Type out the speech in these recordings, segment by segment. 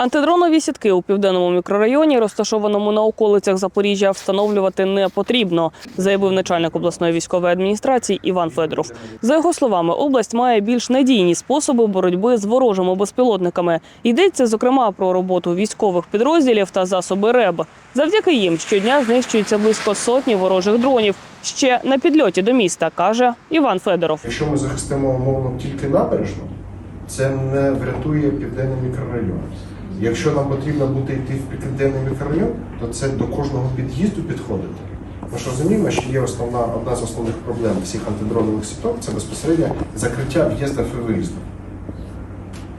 Антидронові сітки у південному мікрорайоні, розташованому на околицях Запоріжжя, встановлювати не потрібно, заявив начальник обласної військової адміністрації Іван Федоров. За його словами, область має більш надійні способи боротьби з ворожими безпілотниками. Йдеться зокрема про роботу військових підрозділів та засоби РЕБ. Завдяки їм щодня знищується близько сотні ворожих дронів. Ще на підльоті до міста, каже Іван Федоров. Якщо ми захистимо умовно тільки набережну, це не врятує південний мікрорайон. Якщо нам потрібно буде йти в південний мікрорайон, то це до кожного під'їзду підходити. Ми ж розуміємо, що є основна одна з основних проблем всіх антидронових сіток це безпосередньо закриття в'їздів і виїздів.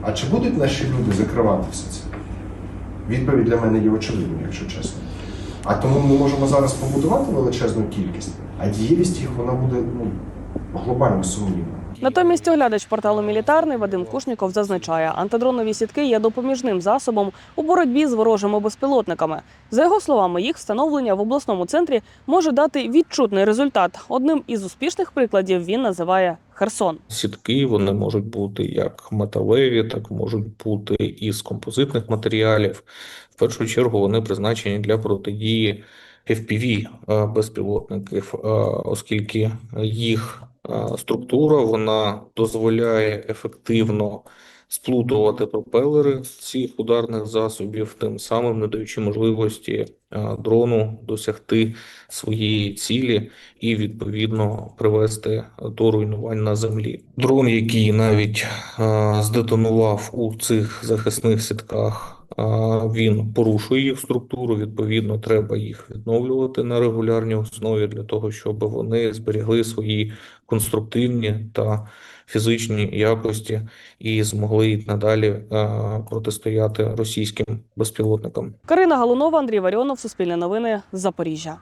А чи будуть наші люди закривати все це? Відповідь для мене є очевидною, якщо чесно. А тому ми можемо зараз побудувати величезну кількість, а дієвість їх вона буде ну, глобально сумнівна. Натомість оглядач порталу Мілітарний Вадим Кушніков зазначає, антидронові сітки є допоміжним засобом у боротьбі з ворожими безпілотниками. За його словами, їх встановлення в обласному центрі може дати відчутний результат. Одним із успішних прикладів він називає Херсон. Сітки вони можуть бути як металеві, так можуть бути із композитних матеріалів. В першу чергу вони призначені для протидії FPV е, безпілотників, е, оскільки їх структура вона дозволяє ефективно сплутувати пропелери цих ударних засобів, тим самим не даючи можливості е, дрону досягти своєї цілі і відповідно привести до руйнувань на землі. Дрон, який навіть е, здетонував у цих захисних сітках. Він порушує їх структуру. Відповідно, треба їх відновлювати на регулярній основі для того, щоб вони зберігли свої конструктивні та фізичні якості і змогли надалі протистояти російським безпілотникам. Карина Галунова, Андрій Варіонов, Суспільне новини, Запоріжжя.